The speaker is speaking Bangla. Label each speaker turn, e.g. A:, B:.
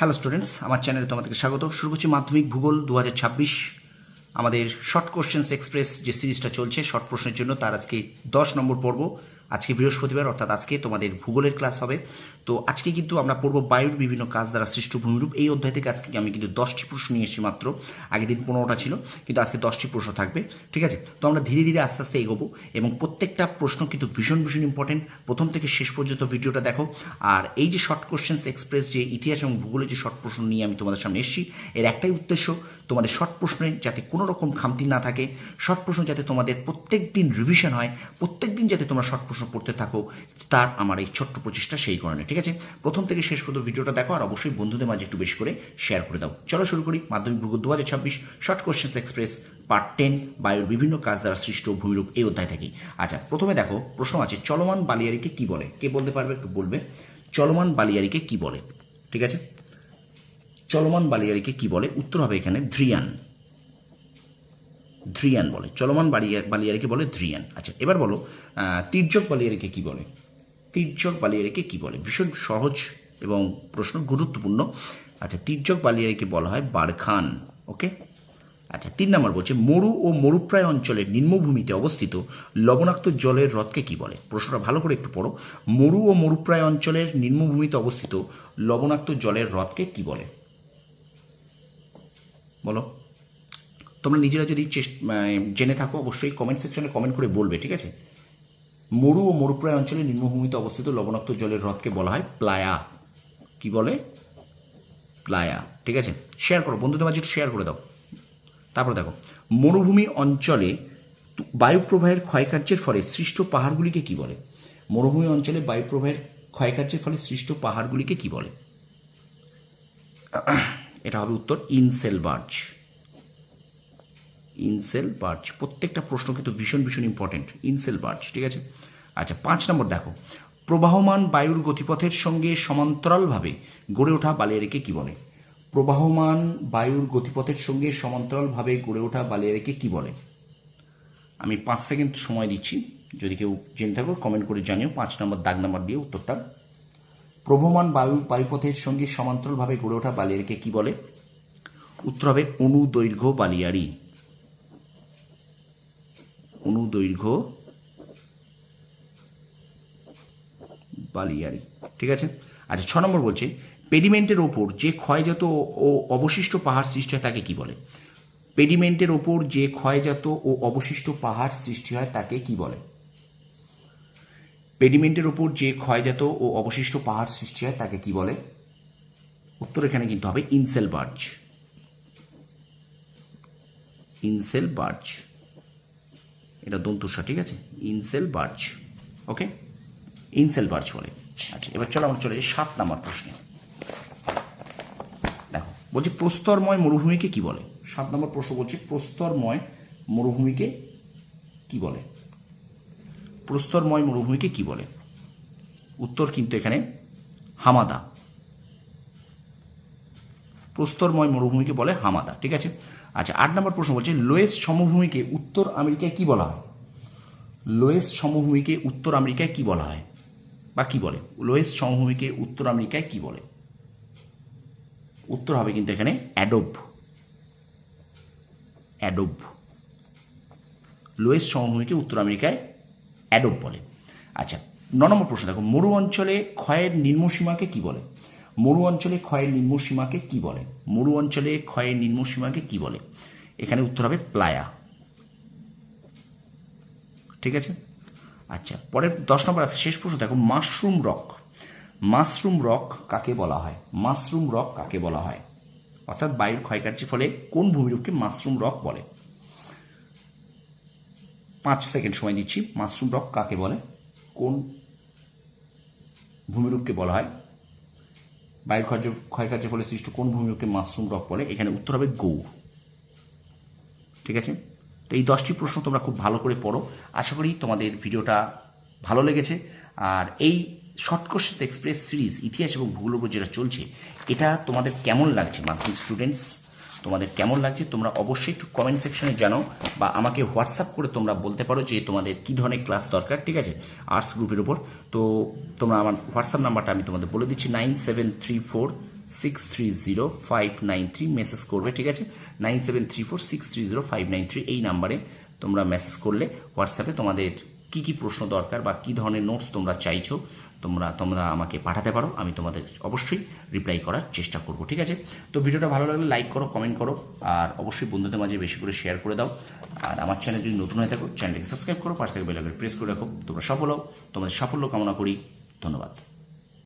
A: হ্যালো স্টুডেন্টস আমার চ্যানেলে তোমাদেরকে স্বাগত। শুরু করছি মাধ্যমিক ভূগোল দু হাজার ছাব্বিশ। আমাদের শর্ট কোশ্চেন্স এক্সপ্রেস যে সিরিজটা চলছে শর্ট প্রশ্নের জন্য তার আজকে দশ নম্বর পর্ব। আজকে বৃহস্পতিবার, অর্থাৎ আজকে তোমাদের ভূগোলের ক্লাস হবে। তো আজকে কিন্তু আমরা পড়ব বায়ুর বিভিন্ন কাজ দ্বারা সৃষ্ট ভূমিরূপ। এই অধ্যায় থেকে আজকে আমি কিন্তু দশটি প্রশ্ন নিয়ে এসেছি মাত্র। আগের দিন পনেরোটা ছিল, কিন্তু আজকে দশটি প্রশ্ন থাকবে, ঠিক আছে? তো আমরা ধীরে ধীরে আস্তে আস্তে এগোবো এবং প্রত্যেকটা প্রশ্ন কিন্তু ভীষণ ভীষণ ইম্পর্টেন্ট প্রথম থেকে শেষ পর্যন্ত ভিডিওটা দেখো। আর এই যে শর্ট কোশ্চেন্স এক্সপ্রেস যে ইতিহাস এবং ভূগোলের যে শর্ট প্রশ্ন নিয়ে আমি তোমাদের সামনে এসেছি, এর একটাই উদ্দেশ্য তোমাদের শর্ট প্রশ্নে যাতে কোনো রকম খামতি না থাকে শর্ট প্রশ্ন যাতে তোমাদের প্রত্যেক দিন রিভিশন হয় প্রত্যেক দিন যাতে তোমরা শর্ট প্রশ্ন পড়তে থাকো, তার আমার এই ছোট্ট প্রচেষ্টা সেই কারণে, ঠিক আছে? প্রথম থেকে শেষ পর্যন্ত ভিডিওটা দেখো আর অবশ্যই বন্ধুদের মাঝে একটু বেশি করে শেয়ার করে দাও। চলো শুরু করি মাধ্যমিক ভূগোল দু হাজার ছাব্বিশ short questions express part ten বায়ুর বিভিন্ন কাজ দ্বারা সৃষ্ট ভূমিরূপ এই অধ্যায় থেকেই। আচ্ছা প্রথমে দেখো, প্রশ্ন আছে, চলমান বালিয়ারিকে কি বলে? কে বলতে পারবে একটু বলবে? চলমান বালিয়ারিকে কি বলে? ঠিক আছে? চলমান বালিয়ারিকে কি বলে? উত্তর হবে এখানে ধ্রিয়ান ধ্রিয়ান বলে। চলমান বালিয়া বালিয়ারিকে বলে ধ্রিয়ান আচ্ছা এবার বলো তির্যক বালিয়ারিকে কি বলে? তির্যক বালিয়ারিকে কি বলে? ভীষণ সহজ এবং প্রশ্ন গুরুত্বপূর্ণ। আচ্ছা তির্যক বালিয়ারিকে বলা হয় বারখান, ওকে? আচ্ছা তিন নম্বর বলছে, মরু ও মরুপ্রায় অঞ্চলের নিম্নভূমিতে অবস্থিত লবণাক্ত জলের হ্রদকে কি বলে? প্রশ্নটা ভালো করে একটু পড়ো। মরু ও মরুপ্রায় অঞ্চলের নিম্নভূমিতে অবস্থিত লবণাক্ত জলের হ্রদকে কি বলে? বলো। তোমরা নিজেরা যদি মানে জেনে থাকো, অবশ্যই কমেন্ট সেকশনে কমেন্ট করে বলবে, ঠিক আছে? মরু ও মরুপ্রায় অঞ্চলে নিম্নভূমিতে অবস্থিত লবণাক্ত জলের হ্রদকে বলা হয় প্লায়া। কি বলে? প্লায়া, ঠিক আছে? শেয়ার করো, বন্ধুদের মাঝে শেয়ার করে দাও। তারপর দেখো, মরুভূমি অঞ্চলে বায়ুপ্রবাহের ক্ষয়কার্যের ফলে সৃষ্ট পাহাড়গুলিকে কি বলে? মরুভূমি অঞ্চলে বায়ুপ্রবাহের ক্ষয়কার্যের ফলে সৃষ্ট পাহাড়গুলিকে কি বলে? এটা হবে উত্তর ইনসেল বার্জ ইনসেল বার্জ প্রত্যেকটা প্রশ্ন কিন্তু ভীষণ ভীষণ ইম্পর্টেন্ট ইনসেল বার্জ ঠিক আছে? আচ্ছা পাঁচ নম্বর দেখো। প্রবাহমান বায়ুর গতিপথের সঙ্গে সমান্তরালভাবে গড়ে ওঠা বালিয়ারিকে কি বলে? প্রবাহমান বায়ুর গতিপথের সঙ্গে সমান্তরালভাবে গড়ে ওঠা বালিয়ারিকে কি বলে? আমি পাঁচ সেকেন্ড সময় দিচ্ছি। যদি কেউ জেনে থাকো কমেন্ট করে জানিও। পাঁচ নম্বর দাগ নম্বর দিয়ে উত্তরটা। প্রবহমান বায়ু বায়ুপথের সঙ্গে সমান্তরালভাবে গড়ে ওঠা বালিয়ারিকে কি বলে? উত্তর হবে অনুদৈর্ঘ্য বালিয়ারি। অনুদৈর্ঘ্য বালিয়ারি। ঠিক আছে? আচ্ছা ছ নম্বর বলছে, পেডিমেন্টের ওপর যে ক্ষয়জাত ও অবশিষ্ট পাহাড় সৃষ্টি হয় তাকে কি বলে? পেডিমেন্টের ওপর যে ক্ষয়জাত ও অবশিষ্ট পাহাড় সৃষ্টি হয় তাকে কি বলে? পেডিমেন্টের ওপর যে ক্ষয়জাত ও অবশিষ্ট পাহাড় সৃষ্টি হয়, তাকে কি বলে? উত্তর এখানে কিন্তু হবে ইনসেল বার্জ। In-cell barge. এটা দন্তুষা ঠিক আছে? In-cell barge. Okay? In-cell barge বলে। আচ্ছা এবার চলো আমরা চলে যাই সাত নাম্বার প্রশ্নে। দেখো, বলছি প্রস্তরময় মরুভূমিকে কি বলে? সাত নম্বর প্রশ্ন বলছে প্রস্তরময় মরুভূমিকে কি বলে? প্রস্তরময় মরুভূমিকে কি বলে? উত্তর কিন্তু এখানে হামাদা। প্রস্তরময় মরুভূমিকে বলে হামাদা, ঠিক আছে? আচ্ছা আট নম্বর প্রশ্ন বলছে, লোয়েস সমভূমিকে উত্তর আমেরিকায় কি বলা হয়? লোয়েস সমভূমিকে উত্তর আমেরিকায় কি বলা হয়? বা কি বলে? লোয়েস সমভূমিকে উত্তর আমেরিকায় কি বলে? উত্তর হবে কিন্তু এখানে অ্যাডোব। অ্যাডোব। লোয়েস সমভূমিকে উত্তর আমেরিকায় অ্যাডোব বলে। আচ্ছা ন নম্বর প্রশ্ন, দেখো, মরু অঞ্চলে ক্ষয়ের নিম্নসীমাকে কি বলে? মরু অঞ্চলে ক্ষয়ের নিম্নসীমাকে কি বলে? মরু অঞ্চলে ক্ষয়ের নিম্নসীমাকে কি বলে? এখানে উত্তর হবে প্লায়া। ঠিক আছে? আচ্ছা পরের দশ নম্বর আছে, শেষ প্রশ্ন, দেখো, মাশরুম রক। মাশরুম রক কাকে বলা হয়? মাশরুম রক কাকে বলা হয়? অর্থাৎ বায়ুর ক্ষয়কার্যের ফলে কোন ভূমিরূপকে মাশরুম রক বলে? পাঁচ সেকেন্ড সময় দিচ্ছি। মাশরুম রক কাকে বলে? কোন ভূমিরূপকে বলা হয়? বায়ুর ক্ষয় ক্ষয়কার্যের ফলে সৃষ্ট কোন ভূমিরূপকে মাশরুম রক বলে? এখানে উত্তর হবে গৌর ঠিক আছে? তো এই দশটি প্রশ্ন তোমরা খুব ভালো করে পড়ো। আশা করি তোমাদের ভিডিওটা ভালো লেগেছে। আর এই শর্ট এক্সপ্রেস সিরিজ, ইতিহাস এবং ভূগোল যেটা চলছে, এটা তোমাদের কেমন লাগছে মাধ্যমিক স্টুডেন্টস? তোমাদের কেমন লাগছে তোমরা অবশ্যই একটু কমেন্ট সেকশনে জানাও বা আমাকে হোয়াটসঅ্যাপ করে তোমরা বলতে পারো যে তোমাদের কী ধরনের ক্লাস দরকার, ঠিক আছে? আর্টস গ্রুপের উপর। তো তোমরা আমার হোয়াটসঅ্যাপ নাম্বারটা আমি তোমাদের বলে দিচ্ছি nine seven three four six three zero five nine three message করবে, ঠিক আছে? Nine seven three four six three zero five nine three এই নাম্বারে তোমরা মেসেজ করলে হোয়াটসঅ্যাপে তোমাদের কি কি প্রশ্ন দরকার বা কি ধরনের নোটস তোমরা চাইছো, তোমরা তোমরা আমাকে পাঠাতে পারো, আমি তোমাদের অবশ্যই রিপ্লাই করার চেষ্টা করব, ঠিক আছে? তো ভিডিওটা ভালো লাগলে লাইক করো কমেন্ট করো, আর অবশ্যই বন্ধুদের মাঝে বেশি করে শেয়ার করে দাও। আর আমার চ্যানেল যদি নতুন হয়ে থাকো চ্যানেলটাকে সাবস্ক্রাইব করো, পাশ থেকে বেলাকে প্রেস করে রাখো। তোমরা সফল হও, তোমাদের সাফল্য কামনা করি। ধন্যবাদ।